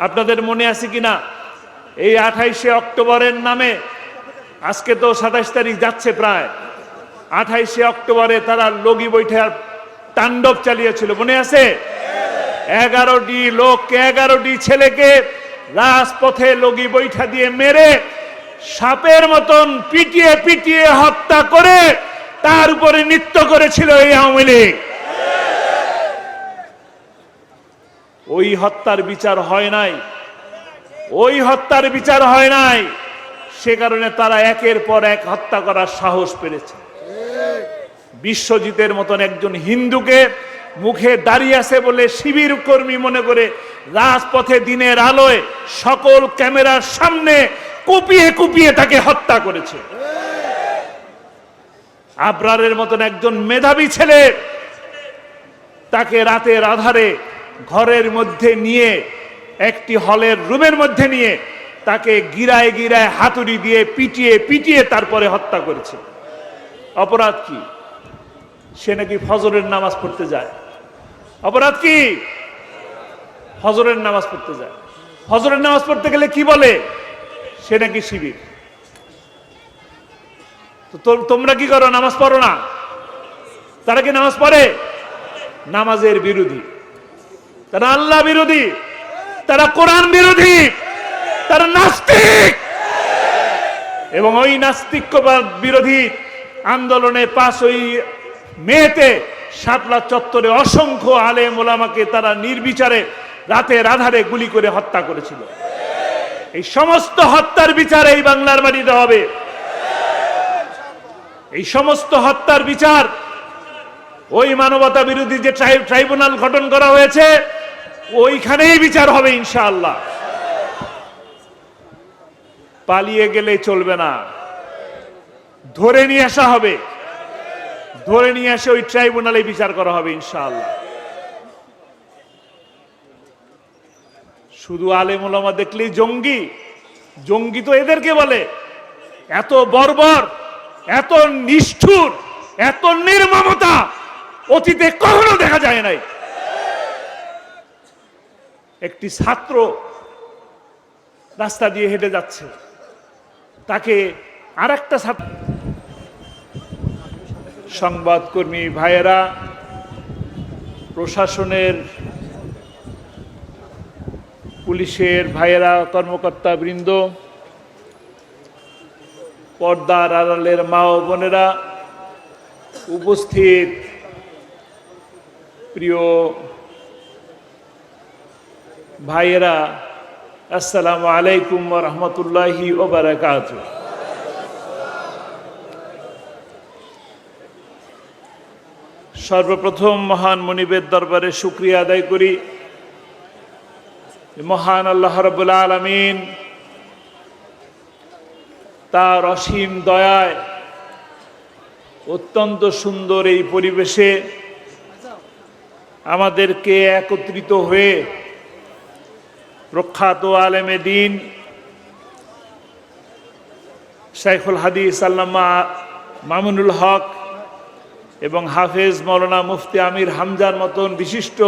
আপনাদের মনে আছে কিনা? এই আঠাইশে অক্টোবরের নামে আজকে তো সাতাইশ তারিখ যাচ্ছে প্রায়। আঠাইশে অক্টোবরে তারা লগি বৈঠার তাণ্ডব চালিয়েছিল। মনে আছে? এগারোটি লোককে, এগারোটি ছেলেকে রাজপথে লগি বৈঠা দিয়ে মেরে সাপের মতন পিটিয়ে পিটিয়ে হত্যা করে তার উপরে নৃত্য করেছিল এই আওয়ামী লীগ। ওই হত্যার বিচার হয় নাই। ওই হত্যার বিচার হয় নাই। সে কারণে তারা একের পর এক হত্যা করার সাহস পেরেছে। বিশ্বজিতের মতন একজন হিন্দুকে মুখে দাঁড়িয়ে আছে বলে শিবির কর্মী মনে করে রাজপথে দিনের আলোয় সকল ক্যামেরার সামনে কুপিয়ে কুপিয়ে তাকে হত্যা করেছে। আবরারের মতন একজন মেধাবী ছেলে তাকে রাতের আধারে ঘরের মধ্যে নিয়ে, একটি হলের রুমের মধ্যে নিয়ে তাকে গিরায় গিরায় হাতুড়ি দিয়ে পিটিয়ে পিটিয়ে তারপরে হত্যা করেছে। অপরাধ কি? সে নাকি ফজরের নামাজ পড়তে যায়। অপরাধ কি? ফজরের নামাজ পড়তে যায়। ফজরের নামাজ পড়তে গেলে কি বলে? সে নাকি শিবির। তো তোমরা কি করো, নামাজ পড়ো না? তারা কি নামাজ পড়ে? নামাজের বিরোধী। তারা আল্লাহ বিরোধী, তারা কোরআন বিরোধী, তারা নাস্তিক। এবং ওই নাস্তিক্যবাদ বিরোধী আন্দোলনে পাশ ওই মেয়েতে শাপলা চত্বরে অসংখ্য আলেম ওলামাকে তারা নির্বিচারে রাতের আধারে গুলি করে হত্যা করেছিল। এই সমস্ত হত্যার বিচার এই বাংলার বাড়িতে হবে। এই সমস্ত হত্যার বিচার ওই মানবতা বিরোধী যে ট্রাইব্যুনাল গঠন করা হয়েছে ওইখানেই বিচার হবে ইনশাআল্লাহ। পালিয়ে গেলে চলবে না। ধরে নিয়ে আসা হবে। ধরে নিয়ে এসে ওই ট্রাইব্যুনালে বিচার করা হবে ইনশাআল্লাহ। শুধু আলেম ওলামা দেখলেই জঙ্গি। জঙ্গি তো এদেরকে বলে, এত বর্বর, এত নিষ্ঠুর, এত নির্মমতা অতীতে কখনো দেখা যায় নাই। একটি ছাত্র রাস্তা দিয়ে হেঁটে যাচ্ছে। তাকে আর একটা ছাত্র সংবাদকর্মী ভাইয়েরা, প্রশাসনের পুলিশের ভাইয়েরা, কর্মকর্তা বৃন্দ, পর্দার আড়ালের মা ও বোনেরা উপস্থিত। প্রিয় ভাইয়েরা, আসসালামু আলাইকুম রহমতুল্লাহি ওবরাকাত সর্বপ্রথম মহান মনিবের দরবারে শুক্রিয়া আদায় করি। মহান আল্লাহ রবুল আলমিন তার অসীম দয়ায় অত্যন্ত সুন্দর এই পরিবেশে আমাদেরকে একত্রিত হয়ে প্রখ্যাত আলেমে দিন শাইখুল হাদিস আল্লামা মামুনুল হক এবং হাফেজ মৌলানা মুফতি আমির হামজার মতন বিশিষ্ট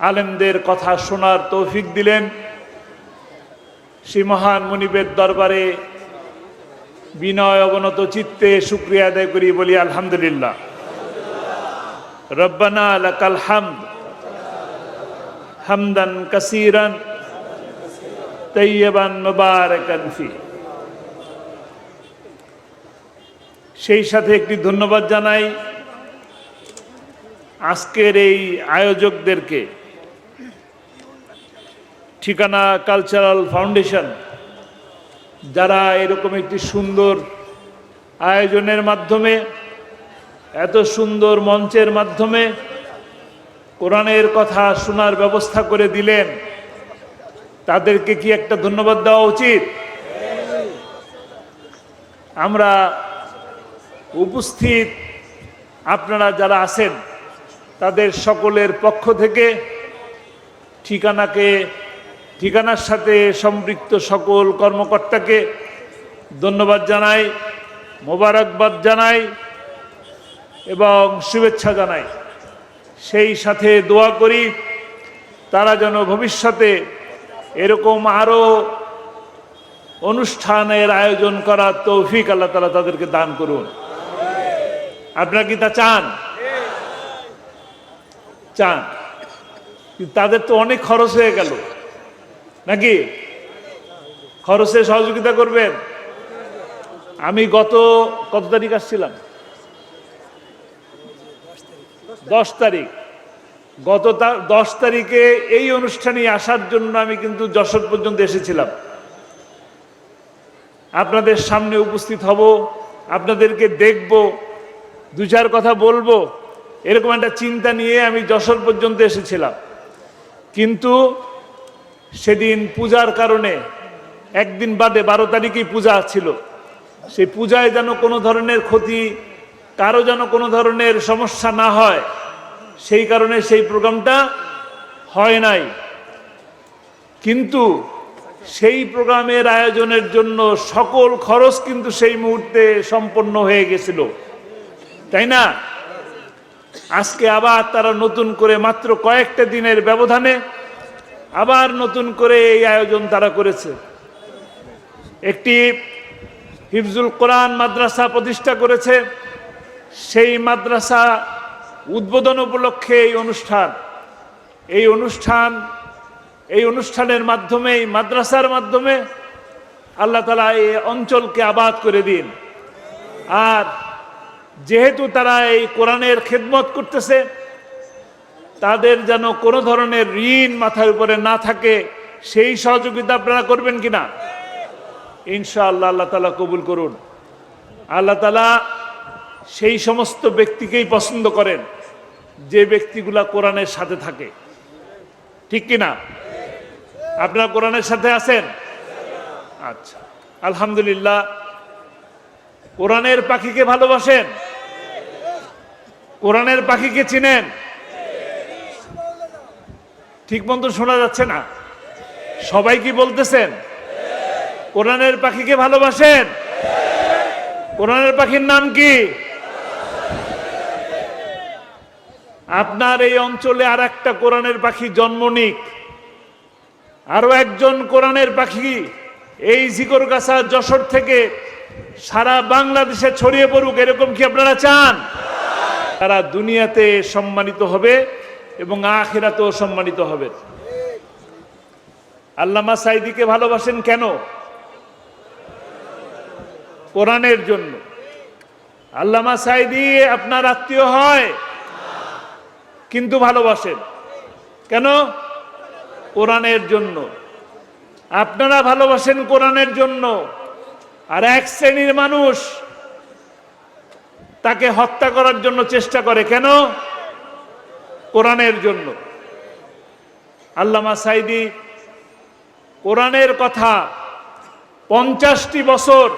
আলেমদের কথা শোনার তৌফিক দিলেন সেই মহান মনিবের দরবারে বিনয় অবনত চিত্তে শুক্রিয়া আদায় করি বলি আলহামদুলিল্লাহ। রব্বানা লাকাল হামদ। হামদান কাসিরান তৈয়বান মুবারাকান ফি। সেই সাথে একটি ধন্যবাদ জানাই আজকের এই আয়োজকদেরকে। ঠিকানা কালচারাল ফাউন্ডেশন, যারা এরকম একটি সুন্দর আয়োজনের মাধ্যমে, এত সুন্দর মঞ্চের মাধ্যমে কোরআনের কথা শোনার ব্যবস্থা করে দিলেন। তাদেরকে কি একটা ধন্যবাদ দেওয়া উচিত? আমরা উপস্থিত, আপনারা যারা আছেন, তাদের সকলের পক্ষ থেকে ঠিকানাকে, ঠিকানার সাথে সম্পৃক্ত সকল কর্মকর্তাকে ধন্যবাদ জানাই, মোবারকবাদ জানাই এবং শুভেচ্ছা জানাই। সেই সাথে দোয়া করি, তারা যেন ভবিষ্যতে এরকম আরও অনুষ্ঠানের আয়োজন করার তৌফিক আল্লাহ তালা তাদেরকে দান করুন। আপনারা কি তা চান? চান। তাদের তো অনেক খরচ হয়ে গেল। নাকি? খরচে সহযোগিতা করবেন? আমি গত, কত তারিখ আসছিলাম? দশ তারিখ। গত দশ তারিখে এই অনুষ্ঠানে আসার জন্য আমি কিন্তু যশোর পর্যন্ত এসেছিলাম। আপনাদের সামনে উপস্থিত হব, আপনাদেরকে দেখব, দু চার কথা বলব, এরকম একটা চিন্তা নিয়ে আমি যশোর পর্যন্ত এসেছিলাম। কিন্তু সেদিন পূজার কারণে, একদিন বাদে বারো তারিখেই পূজা ছিল। সেই পূজায় যেন কোনো ধরনের ক্ষতি কারও যেন কোনো ধরনের সমস্যা না হয়, সেই কারণে সেই প্রোগ্রামটা হয় নাই। কিন্তু সেই প্রোগ্রামের আয়োজনের জন্য সকল খরচ কিন্তু সেই মুহূর্তে সম্পন্ন হয়ে গেছিল। তাই না? আজকে আবার তারা নতুন করে মাত্র কয়েকটা দিনের ব্যবধানে আবার নতুন করে এই আয়োজন তারা করেছে। একটি হিফজুল কোরআন মাদ্রাসা প্রতিষ্ঠা করেছে। সেই মাদ্রাসা উদ্বোধন উপলক্ষে এই অনুষ্ঠান। এই অনুষ্ঠান, এই অনুষ্ঠানের মাধ্যমে এই মাদ্রাসার মাধ্যমে আল্লাহ তালা এই অঞ্চলকে আবাদ করে দিন। আর যেহেতু তারা এই কোরআনের খেদমত করতেছে, তাদের যেন কোনো ধরনের ঋণ মাথার উপরে না থাকে, সেই সহযোগিতা আপনারা করবেন কিনা? ইনশাআল্লাহ আল্লাহ তালা কবুল করুন। আল্লাহ তালা সেই সমস্ত ব্যক্তিকেই পছন্দ করেন, যে ব্যক্তিগুলা কোরআনের সাথে থাকে। ঠিক কিনা আপনারা কোরআনের সাথে আছেন? আচ্ছা আলহামদুলিল্লাহ। কোরআনের পাখিকে ভালোবাসেন? কোরআনের পাখিকে চিনেন? ঠিক মতো শোনা যাচ্ছে না? সবাই কি বলতেছেন? কোরআনের পাখিকে ভালোবাসেন? কোরআনের পাখির নাম কি? আপনার এই অঞ্চলে আর একটা কোরআনের পাখি জন্ম নিক। আরও একজন কোরআনের পাখি এই জিকরগাছা যশোর থেকে সারা বাংলাদেশে ছড়িয়ে পড়ুক, এরকম কি আপনারা চান? তারা দুনিয়াতে সম্মানিত হবে এবং আখেরাতেও সম্মানিত হবে। আল্লামা সাইদিকে ভালোবাসেন কেন? কোরআনের জন্য। আল্লামা সাইদি আপনার আত্মীয় হয়। কিন্তু ভালোবাসেন। কেন? কোরআনের জন্য। আপনারা ভালোবাসেন কোরআনের জন্য। আর এক শ্রেণির মানুষ তাকে হত্যা করার জন্য চেষ্টা করে। কেন? কোরআনের জন্য। আল্লামা সাইদি কোরআনের কথা পঞ্চাশটি বছর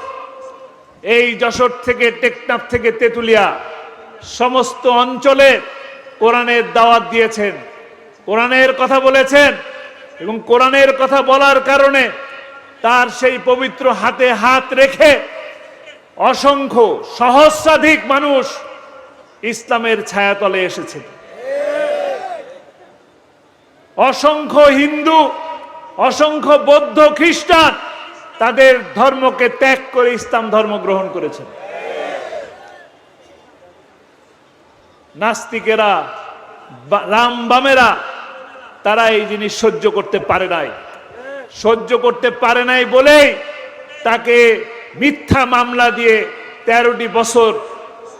এই যশোর থেকে, টেকনাফ থেকে, তেতুলিয়া সমস্ত অঞ্চলে কোরআনের দাওয়াত দিয়েছেন। কোরআনের কথা বলেছেন এবং কোরআনের কথা বলার কারণে তার সেই পবিত্র হাতে হাত রেখে অসংখ্য সহস্রাধিক মানুষ ইসলামের ছায়াতলে এসেছে। অসংখ্য হিন্দু, অসংখ্য বৌদ্ধ খ্রিস্টান তাদের ধর্মকে ত্যাগ করে ইসলাম ধর্ম গ্রহণ করেছেন। নাস্তিকেরা, বা- রামবামেরা তারা এই জিনিস সহ্য করতে পারে নাই। সহ্য করতে পারে নাই বলেই তাকে মিথ্যা মামলা দিয়ে তেরোটি বছর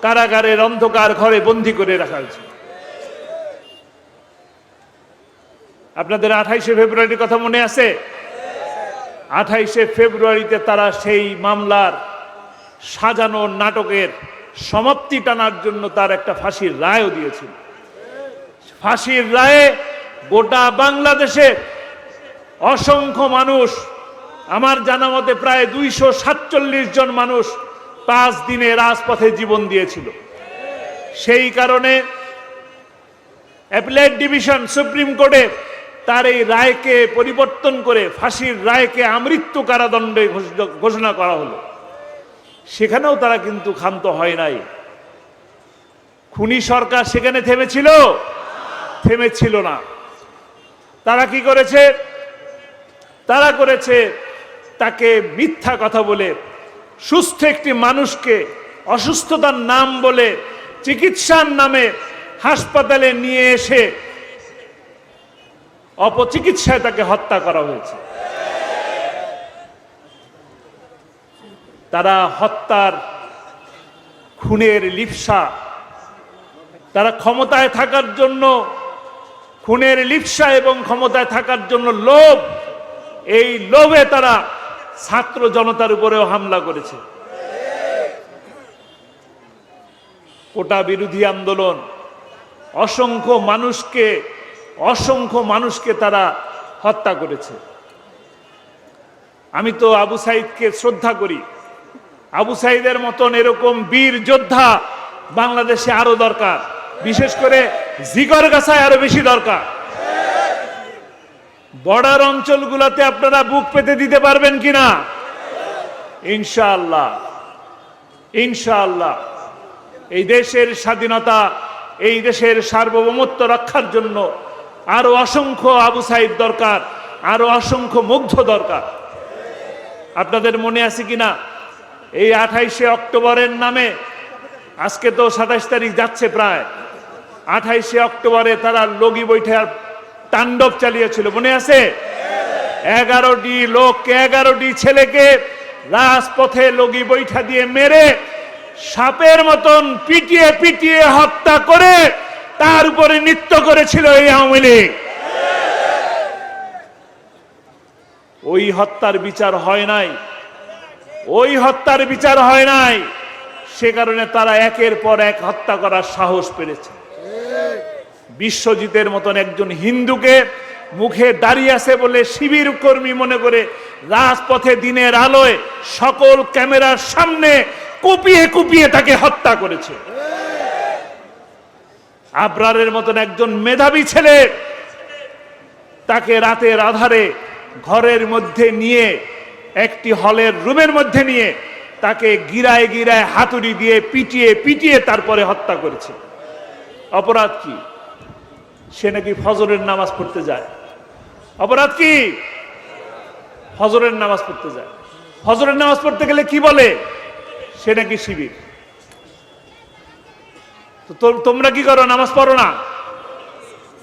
কারাগারের অন্ধকার ঘরে বন্দি করে রাখা হয়েছে। আপনাদের আঠাইশে ফেব্রুয়ারির কথা মনে আছে? আঠাইশে ফেব্রুয়ারিতে তারা সেই মামলার সাজানো নাটকের সমাপ্তি টানার জন্য তার একটা ফাঁসির রায়ও দিয়েছিল। ফাঁসির রায়ে গোটা বাংলাদেশে অসংখ্য মানুষ, আমার জানা মতে প্রায় দুইশো সাতচল্লিশ জন মানুষ পাঁচ দিনে রাজপথে জীবন দিয়েছিল। সেই কারণে অ্যাপিলেট ডিভিশন সুপ্রিম কোর্টে তার এই রায়কে পরিবর্তন করে, ফাঁসির রায়কে আমৃত্যু কারাদণ্ডে ঘোষণা করা হলো। সেখানেও তারা কিন্তু ক্ষান্ত হয় নাই। খুনি সরকার সেখানে থেমেছিল? থেমেছিল না। তারা কি করেছে? তারা করেছে তাকে মিথ্যা কথা বলে, সুস্থ একটি মানুষকে অসুস্থতার নাম বলে, চিকিৎসার নামে হাসপাতালে নিয়ে এসে অপচিকিৎসায় তাকে হত্যা করা হয়েছে। তারা হত্যার খুনের লিপসা, তারা ক্ষমতায় থাকার জন্য খুনের লিপসা এবং ক্ষমতায় থাকার জন্য লোভ, এই লোভে তারা ছাত্র জনতার উপরেও হামলা করেছে। কোটা বিরোধী আন্দোলন, অসংখ্য মানুষকে অসংখ্য মানুষকে তারা হত্যা করেছে। আমি তো আবু সাইদকে শ্রদ্ধা করি। আবু সাইদের মতন এরকম বীর যোদ্ধা বাংলাদেশে আরও দরকার। বিশেষ করে জিগর গাছায় আরও বেশি দরকার। বর্ডার অঞ্চলগুলোতে আপনারা বুক পেতে দিতে পারবেন কিনা? ইনশাআল্লাহ। ইনশাআল্লাহ। এই দেশের স্বাধীনতা, এই দেশের সার্বভৌমত্ব রক্ষার জন্য আরও অসংখ্য আবু সাইদ দরকার, আরও অসংখ্য মুগ্ধ দরকার। আপনাদের মনে আছে কিনা? এই আঠাইশে অক্টোবরের নামে, আজকে তো সাতাইশ তারিখ যাচ্ছে প্রায়, আঠাইশে অক্টোবরে তারা লগি বৈঠার তাণ্ডব চালিয়েছিল। মনে আছে? এগারোটি লোককে এগারোটি ছেলেকে রাজপথে লগি বৈঠা দিয়ে মেরে সাপের মতন পিটিয়ে পিটিয়ে হত্যা করে তার উপরে নৃত্য করেছিল এই আওয়ামী লীগ। ওই হত্যার বিচার হয় নাই। ওই হত্যার বিচার হয় নাই। সে কারণে তারা একের পর এক হত্যা করার সাহস পেরেছে। বিশ্বজিতের মতন একজন হিন্দুকে মুখে দাঁড়িয়ে আছে বলে শিবির কর্মী মনে করে রাজপথে দিনের আলোয় সকল ক্যামেরার সামনে কুপিয়ে কুপিয়ে তাকে হত্যা করেছে। আবরারের মতন একজন মেধাবী ছেলে তাকে রাতের আধারে ঘরের মধ্যে নিয়ে একটি হলের রুমের মধ্যে নিয়ে তাকে গিরায় গিরায় হাতুড়ি দিয়ে পিটিয়ে পিটিয়ে তারপরে হত্যা করেছে। অপরাধ কি? সে নাকি ফজরের নামাজ পড়তে যায়। অপরাধ কি? ফজরের নামাজ পড়তে যায়। ফজরের নামাজ পড়তে গেলে কি বলে? সে নাকি শিবির। তোমরা কি করো, নামাজ পড়ো না?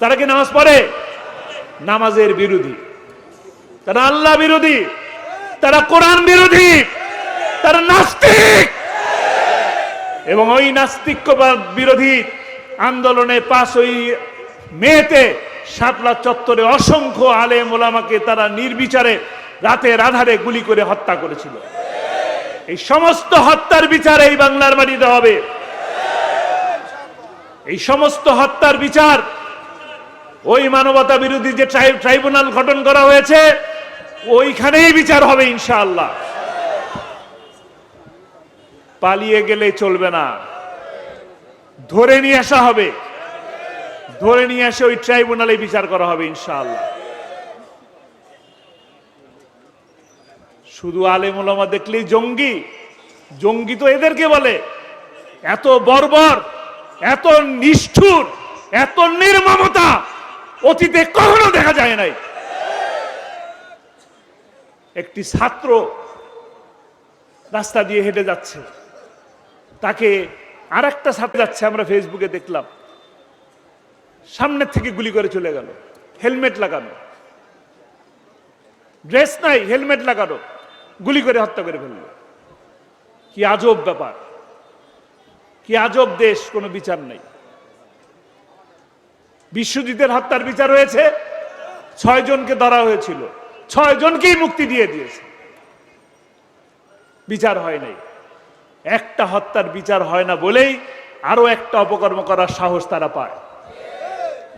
তারা কি নামাজ পড়ে? নামাজের বিরোধী। তারা আল্লাহ বিরোধী। তারা কোরআন বিরোধী, তারা নাস্তিক। এবং ওই নাস্তিক্যবাদ বিরোধী আন্দোলনে পাশ ওই মেয়েতে শাপলা চত্বরে অসংখ্য আলে ওলামাকে তারা নির্বিচারে রাতে রাধারে গুলি করে হত্যা করেছিল। এই সমস্ত হত্যার বিচার এই বাংলার মাটিতে হবে। এই সমস্ত হত্যার বিচার ওই মানবতা বিরোধী যে ট্রাইব্যুনাল গঠন করা হয়েছে ওইখানেই বিচার হবে ইনশাআল্লাহ। পালিয়ে গেলে চলবে না। ধরে নিয়ে আসা হবে। ধরে নিয়ে এসে ওই ট্রাইব্যুনালে বিচার করা হবে ইনশাআল্লাহ। শুধু আলেম ওলামা দেখলেই জঙ্গি। জঙ্গি তো এদেরকে বলে, এত বর্বর, এত নিষ্ঠুর, এত নির্মমতা অতীতে কখনো দেখা যায় নাই। একটি ছাত্র রাস্তা দিয়ে হেঁটে যাচ্ছে। তাকে আর একটা ছাত্র যাচ্ছে, আমরা ফেসবুকে দেখলাম। সামনের থেকে গুলি করে চলে গেল, হেলমেট লাগানো। ড্রেস নাই, হেলমেট লাগানো, গুলি করে হত্যা করে ফেলল। কি আজব ব্যাপার, কি আজব দেশ, কোনো বিচার নেই। বিশ্বজিতের হত্যার বিচার হয়েছে, ছয় জনকে ধরা হয়েছিল। ছয় জনকেই মুক্তি দিয়ে দিয়েছে। বিচার হয় নাই। একটা হত্যার বিচার হয় না বলেই আরও একটা অপকর্ম করার সাহস তারা পায়।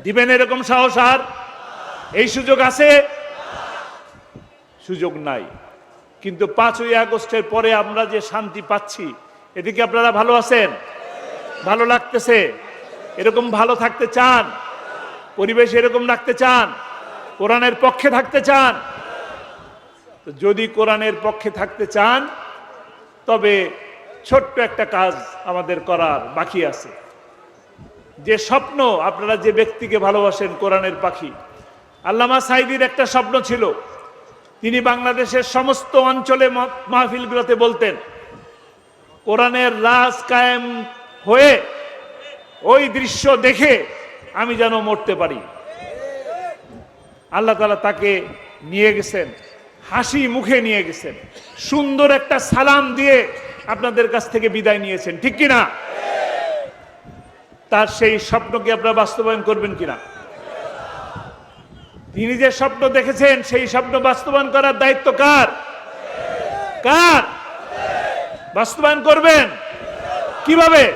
দিবেন এরকম সাহস আর? এই সুযোগ আছে? সুযোগ নাই। কিন্তু পাঁচই আগস্টের পরে আমরা যে শান্তি পাচ্ছি এদিকে আপনারা ভালো আছেন? ভালো লাগতেছে? এরকম ভালো থাকতে চান? পরিবেশ এরকম রাখতে চান? কোরআনের পক্ষে থাকতে চান? তো যদি কোরআনের পক্ষে থাকতে চান, তবে ছোট্ট একটা কাজ আমাদের করার বাকি আছে। যে স্বপ্ন আপনারা যে ব্যক্তিকে ভালোবাসেন, কোরআনের পাখি। আল্লামা সাইদির একটা স্বপ্ন ছিল। তিনি বাংলাদেশের সমস্ত অঞ্চলে মাহফিলগুলোতে বলতেন, কোরআনের রাজ কায়েম হয়ে ওই দৃশ্য দেখে আমি যেন মরতে পারি। আল্লাহ তালা তাকে নিয়ে গেছেন। হাসি মুখে নিয়ে গেছেন। সুন্দর একটা সালাম দিয়ে আপনাদের কাছ থেকে বিদায় নিয়েছেন। ঠিক কিনা? তার সেই স্বপ্নকে আপনারা বাস্তবায়ন করবেন কিনা? তিনি যে স্বপ্ন দেখেছেন, সেই স্বপ্ন বাস্তবায়ন করার দায়িত্ব কার? কার? বাস্তবায়ন করবেন? কীভাবে?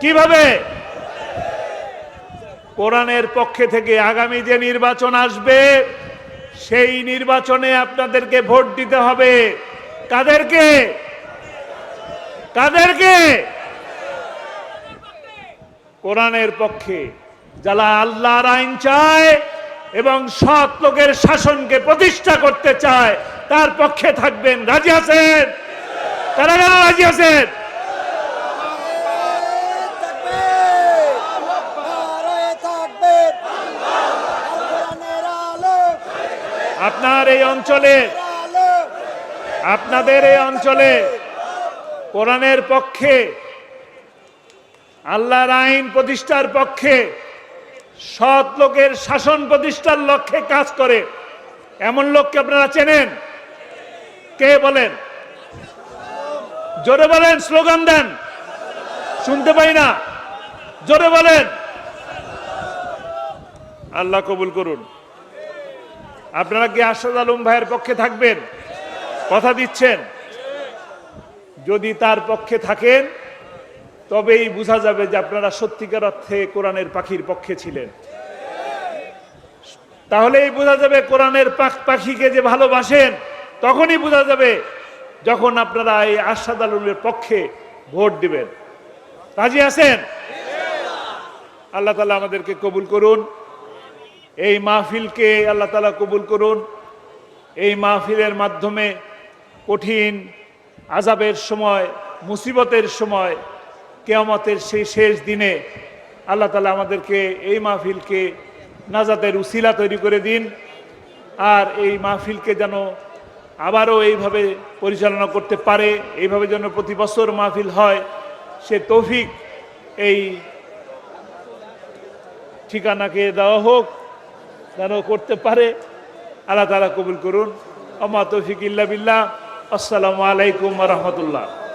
কীভাবে? কোরআনের পক্ষে থেকে আগামী যে নির্বাচন আসবে সেই নির্বাচনে আপনাদেরকে ভোট দিতে হবে। কাদেরকে? কাদেরকে? কোরআনের পক্ষে যারা আল্লাহর আইন চায় এবং সৎ লোকের শাসনকে প্রতিষ্ঠা করতে চায়, তার পক্ষে থাকবেন। রাজি আছেন? তারা রাজি আছেন? আপনার এই অঞ্চলে, আপনাদের এই অঞ্চলে, কোরআনের পক্ষে, আল্লাহর আইন প্রতিষ্ঠার পক্ষে, সৎ লোকের শাসন প্রতিষ্ঠার লক্ষ্যে কাজ করে। এমন লোককে আপনারা চেনেন? কে বলেন? জোরে বলেন, স্লোগান দেন। শুনতে পাই না। জোরে বলেন। আল্লাহ কবুল করুন। আপনারা কি আসাদ আলম ভাইয়ের পক্ষে থাকবেন? কথা দিচ্ছেন। যদি তার পক্ষে থাকেন, তবেই বোঝা যাবে যে আপনারা সত্যিকার অর্থে কোরআনের পাখির পক্ষে ছিলেন। তাহলেই বোঝা যাবে কোরআনের পাখ- পাখিকে যে ভালোবাসেন, তখনই বোঝা যাবে যখন আপনারা এই আশাদ আলমের পক্ষে ভোট দিবেন। রাজি আছেন? আল্লাহ তালা আমাদেরকে কবুল করুন। এই মাহফিলকে আল্লাহ তালা কবুল করুন। এই মাহফিলের মাধ্যমে কঠিন আজাবের সময়, মুসিবতের সময়, কেয়ামতের সেই শেষ দিনে আল্লাহ তালা আমাদেরকে এই মাহফিলকে নাজাতের উসিলা তৈরি করে দিন আর এই মাহফিলকে যেন আবারও এইভাবে পরিচালনা করতে পারে, এইভাবে যেন প্রতি বছর মাহফিল হয়, সে তৌফিক এই ঠিকানাকে দেওয়া হোক। যেন করতে পারে। আল্লাহ তালা কবুল করুন। আমা তৌফিক ইল্লা বিল্লাহ। আসসালামু আলাইকুম রহমতুল্লাহ।